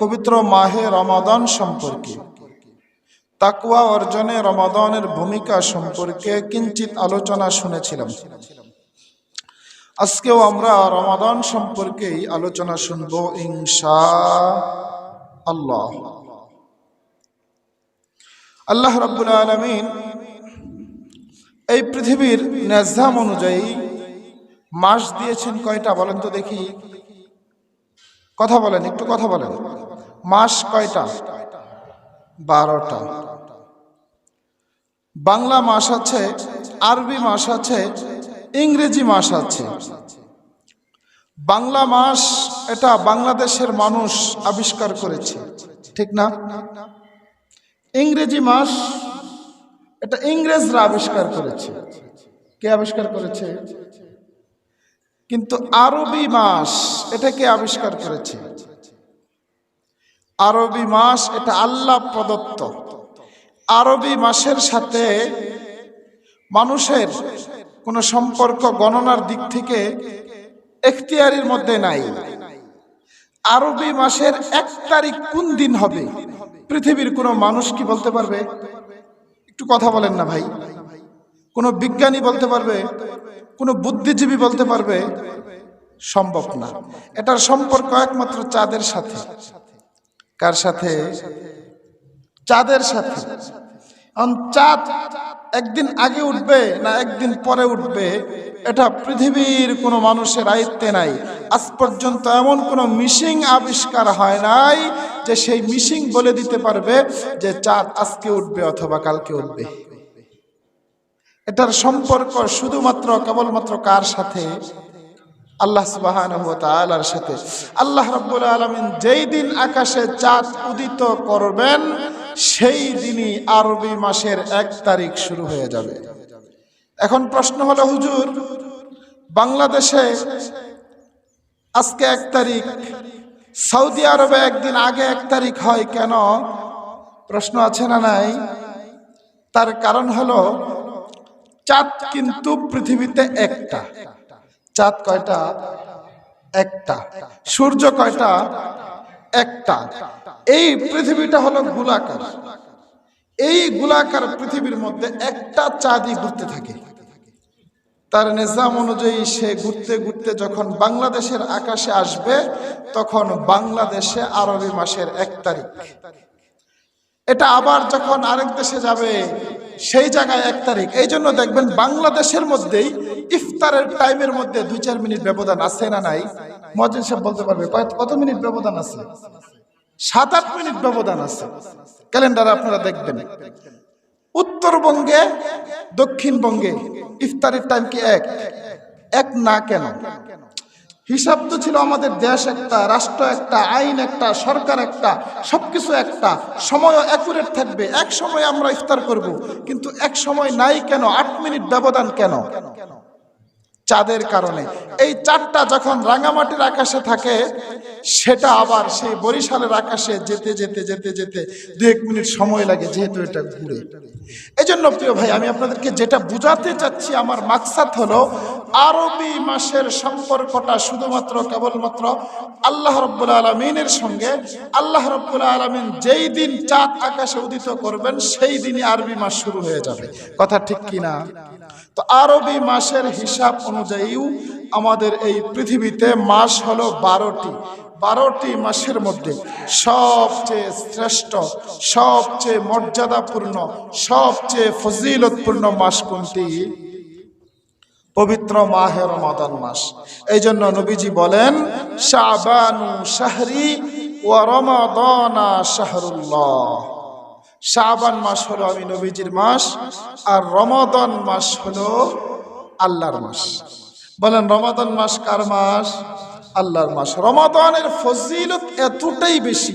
পবিত্র মাহে রমাদান সম্পর্কে। তাকুয়া অর্জনে রমাদানের ভূমিকা সম্পর্কে কিঞ্চিত আলোচনা শুনেছিলাম। আজকেও আমরা রমাদান সম্পর্কেই আলোচনা শুনব ইনশা আল্লাহ। আল্লাহ রাব্বুল আলমিন এই পৃথিবীর নেজাম অনুযায়ী মাস দিয়েছেন কয়টা বলেন তো দেখি। কথা বলেন, একটু কথা বলেন। মাস কয়টা? বারোটা। বাংলা মাস আছে, আরবি মাস আছে, ইংরেজি মাস আছে। বাংলা মাস এটা বাংলাদেশের মানুষ আবিষ্কার করেছে, ঠিক না? ইংরেজি মাস এটা ইংরেজরা আবিষ্কার করেছে। কে আবিষ্কার করেছে? কিন্তু আরবি মাস এটাকে আবিষ্কার করেছে। আরবি মাস এটা আল্লাহ প্রদত্ত। আরবি মাসের সাথে মানুষের কোনো সম্পর্ক গণনার দিক থেকে এখতিয়ারির মধ্যে নাই। আরবি মাসের এক তারিখ কোন দিন হবে? পৃথিবীর কোনো মানুষ কি বলতে পারবে? একটু কথা বলেন না ভাই। কোনো বিজ্ঞানী বলতে পারবে, কোনো বুদ্ধিজীবী বলতে পারবে, সম্ভব না। এটার সম্পর্ক একমাত্র চাঁদের সাথে। কার সাথে? চাঁদের সাথে। চাঁদ একদিন আগে উঠবে না একদিন পরে উঠবে, এটা পৃথিবীর কোনো মানুষের আয়ত্তে নাই। আজ পর্যন্ত এমন কোনো মিশিং আবিষ্কার হয় নাই যে সেই মিশিং বলে দিতে পারবে যে চাঁদ আজকে উঠবে অথবা কালকে উঠবে। এটার সম্পর্ক শুধুমাত্র, কেবলমাত্র কার সাথে? আল্লাহ সুবাহর সাথে। আল্লাহ রব্বুল আলমিন যেই দিন আকাশে চাঁদ উদিত করবেন, সেই দিনই আরবি মাসের এক তারিখ শুরু হয়ে যাবে। এখন প্রশ্ন হলো, হুজুর, বাংলাদেশে আজকে এক তারিখ, সৌদি আরবে একদিন আগে এক তারিখ হয় কেন? প্রশ্ন আছে না নাই? তার কারণ হলো চাঁদ কিন্তু পৃথিবীতে একটা। চাঁদ কয়টা? একটা। সূর্য কয়টা? একটা। এই পৃথিবীটা হলো গোলাকার। এই গোলাকার পৃথিবীর মধ্যে একটা চাঁদই ঘুরতে থাকে। তার নিজাম অনুযায়ী সে ঘুরতে ঘুরতে যখন বাংলাদেশের আকাশে আসবে, তখন বাংলাদেশে আরবি মাসের এক তারিখ। এটা আবার যখন আরেক দেশে যাবে সেই জায়গায় এক তারিখ। এই জন্য দেখবেন বাংলাদেশের মধ্যেই ইফতারের টাইমের মধ্যে দুই চার মিনিট ব্যবধান আছে না নাই? মজিন সাহেব বলতে পারবে কত- মিনিট ব্যবধান আছে? সাত আট মিনিট ব্যবধান আছে। ক্যালেন্ডার আপনারা দেখবেন। উত্তরবঙ্গে, দক্ষিণবঙ্গে ইফতারের টাইম কি এক? এক না কেন? হিসাব তো ছিল আমাদের দেশ একটা, রাষ্ট্র একটা, আইন একটা, সরকার একটা, সবকিছু একটা। সময় অ্যাকুরেট থাকবে। এক সময় আমরা ইফতার করব। কিন্তু এক সময় নাই কেন? আট মিনিট ব্যবধান কেন? চাঁদের কারণে। এই চাঁদটা যখন রাঙামাটির আকাশে থাকে, সেটা আবার সেই বরিশালের আকাশে যেতে যেতে যেতে যেতে দু এক মিনিট সময় লাগে যেহেতু এটা ঘুরে। এই জন্য প্রিয় ভাই, আমি আপনাদেরকে যেটা বুঝাতে চাচ্ছি, আমার মাকসাদ হলো আরবি মাসের সম্পর্কটা শুধুমাত্র কেবলমাত্র আল্লাহ রব্বুল আলমিনের সঙ্গে। আল্লাহ রব্বুল আলমিন যেই দিন চাঁদ আকাশে উদিত করবেন, সেই দিনই আরবি মাস শুরু হয়ে যাবে। কথা ঠিক কিনা? তো আরবি মাসের হিসাব অনুযায়ীও আমাদের এই পৃথিবীতে মাস হলো বারোটি। বারোটি মাসের মধ্যে সবচেয়ে শ্রেষ্ঠ, সবচেয়ে মর্যাদাপূর্ণ, সবচেয়ে ফজিলতপূর্ণ মাস কোনটি? পবিত্র মাহে রমাদান মাস। এই জন্য নবীজি বলেন, শাবানু শাহরি ও রমাদানা শাহরুল্লাহ। শাবান মাস হলো আমি নবীজির মাস আর রমাদান মাস হলো আল্লাহর মাস। বলেন রমাদান মাস কার মাস? আল্লাহর মাস। রমাদানের ফজিলত এতটাই বেশি